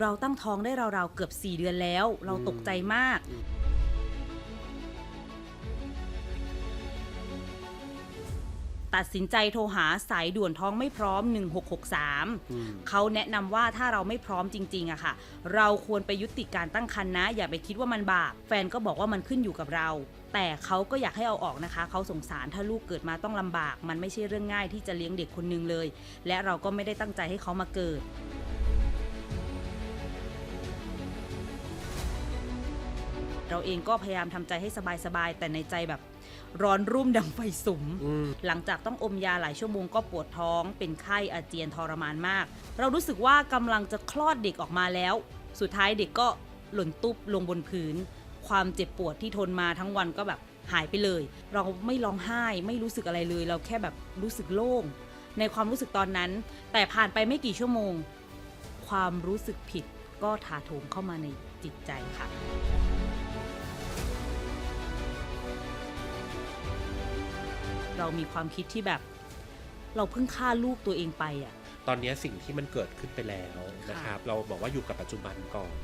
เราตั้งท้องได้ราวๆเกือบ 4 เดือนแล้ว เราตกใจมาก ตัดสินใจโทรหาสายด่วนท้องไม่พร้อม 1663อืมเขาแนะนำว่าถ้าเราไม่พร้อมจริงๆอะค่ะ เราควรไปยุติการตั้งครรภ์นะ อย่าไปคิดว่ามันบาปแฟนก็บอกว่ามันขึ้นอยู่กับเรา แต่เขาก็อยากให้เอาออกนะคะ เขาสงสารถ้าลูกเกิดมาต้องลำบาก มันไม่ใช่เรื่องง่ายที่จะเลี้ยงเด็กคนหนึงเลย และเราก็ไม่ได้ตั้งใจให้เขามาเกิด เราเองก็พยายามทำใจให้สบายๆแต่ในใจแบบร้อนรุ่มดังไฟสุมอืมหลังจากต้องอมยาหลายชั่วโมงก็ปวดท้อง เป็นไข้อาเจียนทรมานมาก เรารู้สึกว่ากำลังจะคลอดเด็กออกมาแล้ว สุดท้ายเด็กก็หล่นตุ๊บลงบนพื้น ความเจ็บปวดที่ทนมาทั้งวันก็แบบหายไปเลย เราไม่ร้องไห้ไม่รู้สึกอะไรเลย เราแค่แบบรู้สึกโล่ง ในความรู้สึกตอนนั้น แต่ผ่านไปไม่กี่ชั่วโมง ความรู้สึกผิดก็ถาโถมเข้ามาในจิตใจค่ะ เรามีความคิดที่แบบ เราเพิ่งฆ่าลูกตัวเองไปอะ ตอนนี้สิ่งที่มันเกิดขึ้นไปแล้วนะครับ เราบอกว่าอยู่กับปัจจุบันก่อน